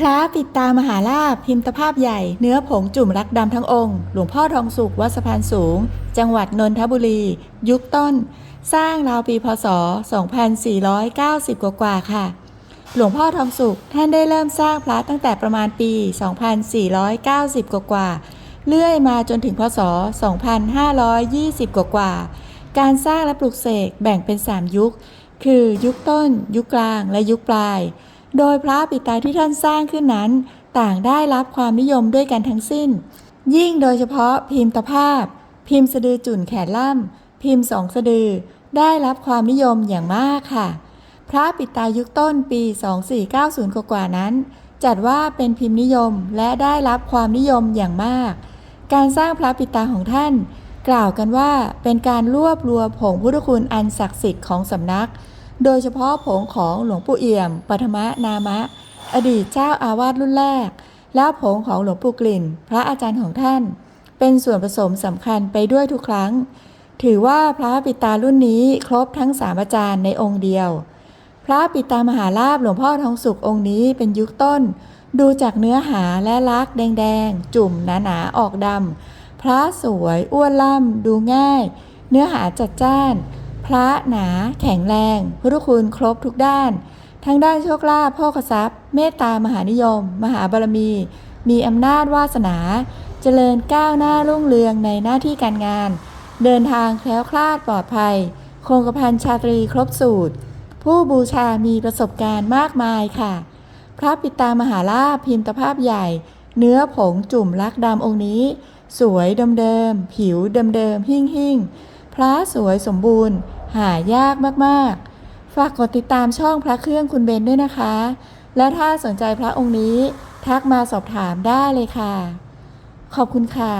พระปิดตามหาลาภพิมพ์ตภาพใหญ่เนื้อผงจุ่มรักดำทั้งองค์ หลวงพ่อทองสุขวัดสะพานสูง จังหวัดนนทบุรี ยุคต้น สร้างราวปีพศ 2490 กว่าๆค่ะ หลวงพ่อทองสุขท่านได้เริ่มสร้างพระตั้งแต่ประมาณปี 2490 กว่าๆเลื่อยมาจนถึงพศ 2520 กว่าๆการสร้างและปลูกเสกแบ่งเป็น 3 ยุค คือยุคต้น ยุคกลางและยุคปลาย โดยพระปิตาที่ท่านสร้างขึ้นนั้น ต่างได้รับความนิยมด้วยกันทั้งสิ้น ยิ่งโดยเฉพาะพิมพ์ตภาพ พิมพ์สะดือจุ่นแขนล่ำพิมพ์สองสะดือ ได้รับความนิยมอย่างมากค่ะ พระปิตายุคต้นปี 2490 กว่านั้น จัดว่าเป็นพิมพ์นิยมและได้รับความนิยมอย่างมาก การสร้างพระปิตาของท่าน กล่าวกันว่าเป็นการรวบรวมผงพุทธคุณอันศักดิ์สิทธิ์ของสำนัก โดยเฉพาะผงของหลวงปู่เอี่ยมปฐมนามะ อดีตเจ้าอาวาสรุ่นแรก และผงของหลวงปู่กลิ่น พระอาจารย์ของท่าน เป็นส่วนผสมสำคัญไปด้วยทุกครั้ง ถือว่าพระปิตารุ่นนี้ครบทั้งสามอาจารย์ในองค์เดียว พระปิตามหาลาภหลวงพ่อทองสุของค์นี้เป็นยุคต้น ดูจากเนื้อหาและลักษณ์แดงๆ จุ่มหนาๆออกดำพระสวยอ้วนล่ำดูง่าย เนื้อหาจัดจ้าน ระหนาแข็งแรงพุทธคุณครบทุกด้าน ทั้งด้านโชคลาภพ่อกทรัพย์ เมตตามหานิยม มหาบารมี มีอำนาจวาสนา เจริญก้าวหน้ารุ่งเรืองในหน้าที่การงาน เดินทางแคล้วคลาดปลอดภัย คงกระพันชาตรีครบสูตร ผู้บูชามีประสบการณ์มากมายค่ะ พระปิตามหาลาภพิมพ์ตภาพใหญ่ เนื้อผงจุ่มลักดำองค์นี้ สวยเดิมๆผิวเดิมๆหิ่งหิ่งๆ ระสวยสมบูรณ์ หายากมากๆ ฝากกดติดตามช่องพระเครื่องคุณเบนด้วยนะคะ และถ้าสนใจพระองค์นี้ ทักมาสอบถามได้เลยค่ะ ขอบคุณค่ะ